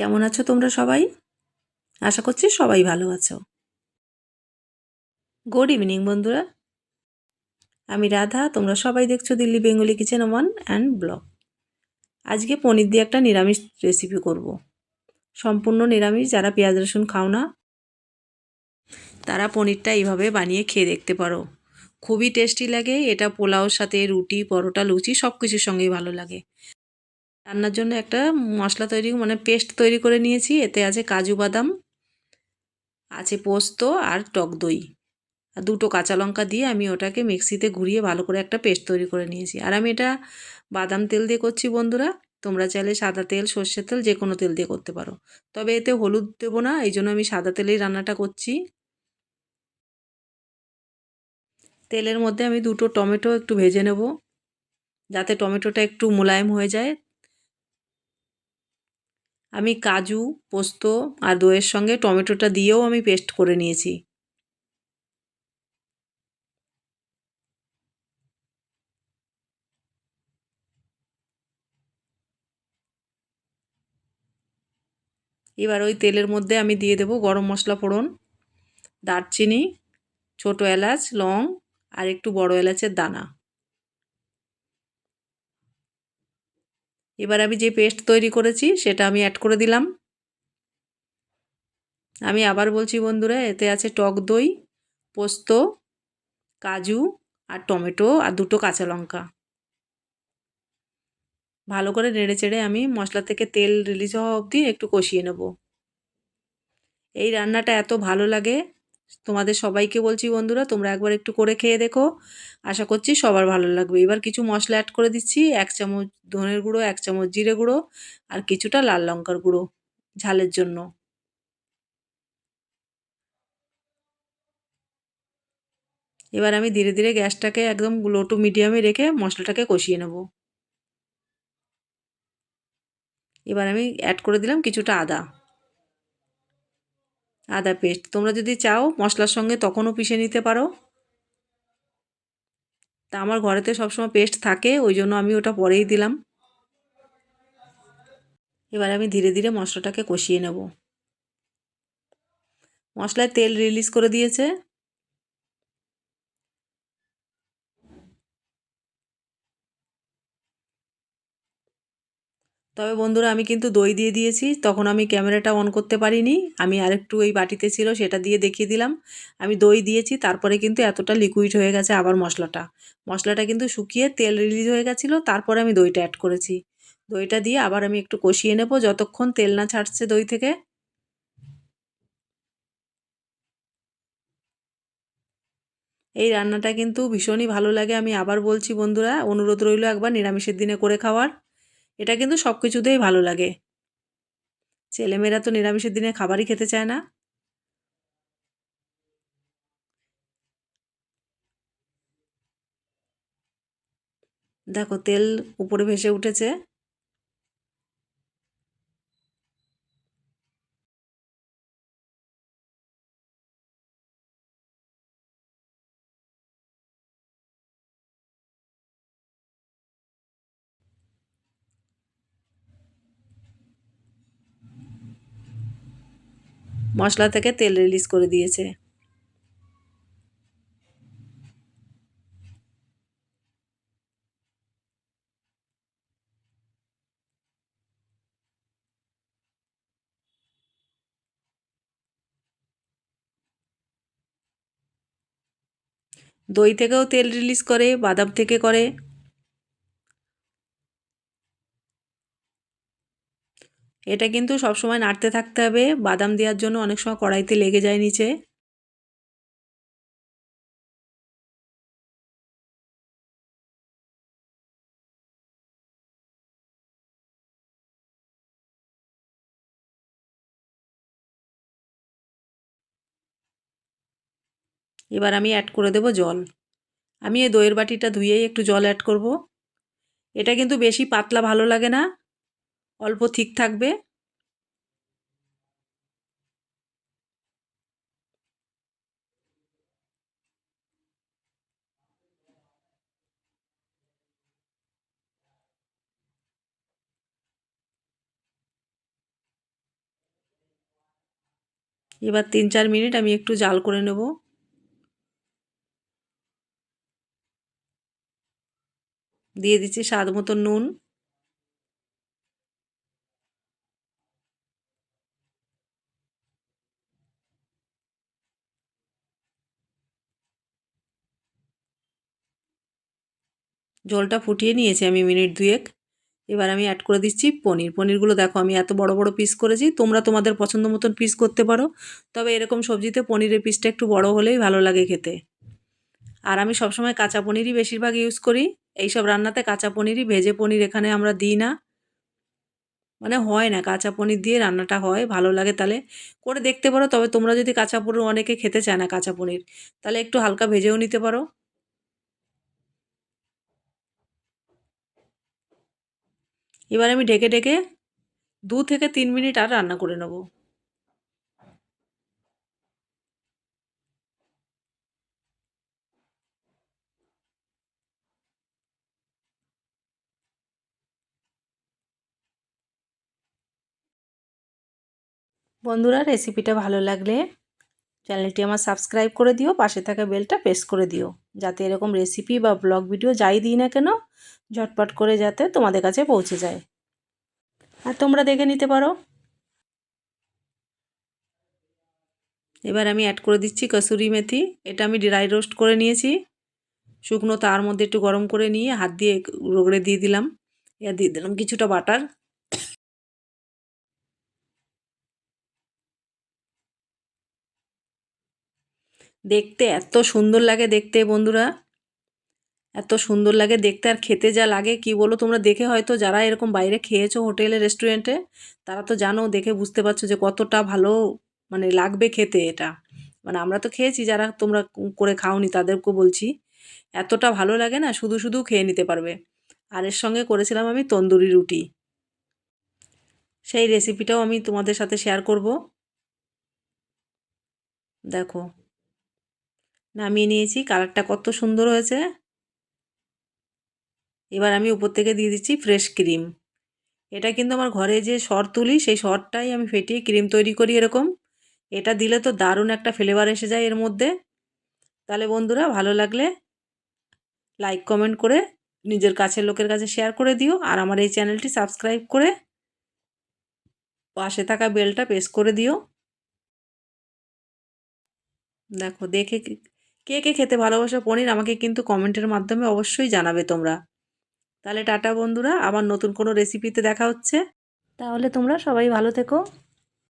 কেমন আছো তোমরা সবাই? আশা করছি সবাই ভালো আছো। গুড ইভিনিং বন্ধুরা। আমি রাধা, তোমরা সবাই দেখছ Delhi Bengali kitchen one and blog. আজকে পনির দিয়ে একটা নিরামিষ রেসিপি করব। সম্পূর্ণ নিরামিষ, যারা পেঁয়াজ রসুন খাও না, তারা পনিরটা এইভাবে বানিয়ে খেয়ে দেখতে পারো। খুবই টেস্টি লাগে, এটা পোলাওর সাথে রুটি, পরোটা, লুচি সব কিছুর সঙ্গেই ভালো লাগে। রান্নার জন্য একটা মশলা তৈরি মানে পেস্ট তৈরি করে নিয়েছি। এতে আছে কাজু বাদাম, আছে পোস্ত আর টক দই। আর দুটো কাঁচা লঙ্কা দিয়ে আমি ওটাকে মিক্সিতে ঘুরিয়ে ভালো করে একটা পেস্ট তৈরি করে নিয়েছি। আর আমি এটা বাদাম তেল দিয়ে করছি বন্ধুরা। তোমরা চাইলে সাদা তেল, সর্ষের তেল, যে কোনো তেল দিয়ে করতে পারো। তবে এতে হলুদ দেবো না, এই জন্য আমি সাদা তেলেই রান্নাটা করছি। তেলের মধ্যে আমি দুটো টমেটো একটু ভেজে নেব, যাতে টমেটোটা একটু মোলায়েম হয়ে যায়। আমি কাজু, পোস্ত আর দইয়ের সঙ্গে টমেটোটা দিয়েও আমি পেস্ট করে নিয়েছি। এবার ওই তেলের মধ্যে আমি দিয়ে দেবো গরম মশলা ফোড়ন, দারচিনি, ছোটো এলাচ, লং আর একটু বড় এলাচের দানা। এবার আমি যে পেস্ট তৈরি করেছি, সেটা আমি অ্যাড করে দিলাম। আমি আবার বলছি, বন্ধুরা, এতে আছে টক দই, পোস্ত, কাজু আর টমেটো আর দুটো কাঁচা লঙ্কা। ভালো করে নেড়ে চেড়ে আমি মশলা থেকে তেল রিলিজ হওয়া অবধি একটু কষিয়ে নেব। এই রান্নাটা এত ভালো লাগে তোমাদের সবাইকে বলছি বন্ধুরা, তোমরা একবার একটু করে খেয়ে দেখো। আশা করছি সবার ভালো লাগবে। এবার কিছু মশলা অ্যাড করে দিচ্ছি, এক চামচ ধনের গুঁড়ো, এক চামচ জিরে গুঁড়ো আর কিছুটা লাল লঙ্কার গুঁড়ো ঝালের জন্য। এবার আমি ধীরে ধীরে গ্যাসটাকে একদম লো টু মিডিয়ামে রেখে মশলাটাকে কষিয়ে নেব। এবার আমি অ্যাড করে দিলাম কিছুটা আদা। আদা পেস্ট। তোমরা যদি চাও, মশলার সঙ্গে তখনও পিষে নিতে পারো। তা আমার ঘরেতে সবসময় পেস্ট থাকে, ওই জন্য আমি ওটা পরেই দিলাম। এবার আমি ধীরে ধীরে মশলাটাকে কষিয়ে নেব। মশলায় তেল রিলিজ করে দিয়েছে। তবে বন্ধুরা, আমি কিন্তু দই দিয়ে দিয়েছি। তখন আমি ক্যামেরাটা অন করতে পারিনি। আমি আরেকটু ওই বাটিতে ছিল, সেটা দিয়ে দেখিয়ে দিলাম। আমি দই দিয়েছি, তারপরে কিন্তু এতটা লিকুইড হয়ে গেছে আবার মশলাটা। মশলাটা কিন্তু শুকিয়ে তেল রিলিজ হয়ে গেছিল, তারপরে আমি দইটা অ্যাড করেছি। দইটা দিয়ে আবার আমি একটু কষিয়ে নেব, যতক্ষণ তেল না ছাড়ছে দই থেকে। এই রান্নাটা কিন্তু ভীষণই ভালো লাগে। আমি আবার বলছি বন্ধুরা, অনুরোধ রইল একবার নিরামিষের দিনে করে খাওয়ার। এটা কিন্তু সব কিছুতেই ভালো লাগে। ছেলেমেয়েরা তো নিরামিষের দিনে খাবারই খেতে চায় না। দেখো তেল উপরে ভেসে উঠেছে। মশলা থেকে তেল রিলিজ করে দিয়েছে। দই থেকেও তেল রিলিজ করে বাদাম থেকে করে। এটা কিন্তু সবসময় নাড়তে থাকতে হবে। বাদাম দেওয়ার জন্য অনেক সময় কড়াইতে লেগে যায় নিচে। এবার আমি অ্যাড করে দেব জল। আমি এই দইয়ের বাটিটা ধুয়েই একটু জল অ্যাড করব। এটা কিন্তু বেশি পাতলা ভালো লাগে না। অল্প ঠিক থাকবে। এবার তিন চার মিনিট আমি একটু জাল করে নেব। দিয়ে দিচ্ছি স্বাদ মতো নুন। জলটা ফুটিয়ে নিয়েছি আমি মিনিট দুয়েক। এবার আমি অ্যাড করে দিচ্ছি পনির। পনিরগুলো দেখো, আমি এত বড় বড় পিস করেছি, তোমরা তোমাদের পছন্দ মতন পিস করতে পারো। তবে এরকম সবজিতে পনিরের পিসটা একটু বড় হলেই ভালো লাগে খেতে। আর আমি সবসময় কাঁচা পনিরই বেশিরভাগ ইউজ করি। এইসব রান্নাতে কাঁচা পনিরই, ভেজে পনির এখানে আমরা দিই না। মানে হয় না, কাঁচা পনির দিয়ে রান্নাটা হয়, ভালো লাগে তাহলে। করে দেখতে পারো, তবে তোমরা যদি কাঁচা পনির অনেকে খেতে চায় না কাঁচা পনির, তাহলে একটু হালকা ভেজেও নিতে পারো। এবার আমি ঢেকে ঢেকে দু থেকে তিন মিনিট আর রান্না করে নেব। বন্ধুরা রেসিপিটা ভালো লাগলে চ্যানেলটি আমার সাবস্ক্রাইব করে দিও, পাশে থাকা বেলটা প্রেস করে দিও। যাতে এরকম রেসিপি বা ব্লগ ভিডিও যাই দিই না কেন, ঝটপট করে যাতে তোমাদের কাছে পৌঁছে যায়। আর তোমরা দেখে নিতে পারো। এবার আমি অ্যাড করে দিচ্ছি কসুরি মেথি। এটা আমি ড্রাই রোস্ট করে নিয়েছি। শুকনো তার মধ্যে একটু গরম করে নিয়ে হাত দিয়ে রগড়ে দিয়ে দিলাম। এবার দিয়ে দিলাম কিছুটা বাটার দেখতে এত সুন্দর লাগে দেখতে বন্ধুরা। এত সুন্দর লাগে দেখতে আর খেতে যা লাগে, কি বলো তোমরা? দেখে হয়তো যারা এরকম বাইরে খেয়েছো হোটেলে, রেস্টুরেন্টে, তারা তো জানো, দেখে বুঝতে পারছ যে কতটা ভালো মানে লাগবে খেতে এটা। মানে আমরা তো খেয়েছি, যারা তোমরা করে খাওনি তাদেরকেও বলছি, এতটা ভালো লাগে না, শুধু শুধু খেয়ে নিতে পারবে। আর এর সঙ্গে করেছিলাম আমি তন্দুরি রুটি। সেই রেসিপিটাও আমি তোমাদের সাথে শেয়ার করব। দেখো। নামিয়ে নিয়েছি। কালারটা কত সুন্দর হয়েছে। এবার আমি উপর থেকে দিয়ে দিচ্ছি ফ্রেশ ক্রিম। এটা কিন্তু আমার ঘরে যে সর তুলি, সেই সরটাই আমি ফেটিয়ে ক্রিম তৈরি করি এরকম। এটা দিলে তো দারুণ একটা ফ্লেভার এসে যায় এর মধ্যে। তাহলে বন্ধুরা ভালো লাগলে লাইক কমেন্ট করে নিজের কাছের লোকের কাছে শেয়ার করে দিও আর আমার এই চ্যানেলটি সাবস্ক্রাইব করে পাশে থাকা বেলটা প্রেস করে দিও। দেখো দেখে কে কে খেতে ভালোবাসো পনির আমাকে কিন্তু কমেন্টের মাধ্যমে অবশ্যই জানাবে তোমরা। তাহলে টাটা বন্ধুরা, আবার নতুন কোনো রেসিপিতে দেখা হচ্ছে। তাহলে তোমরা সবাই ভালো থেকো।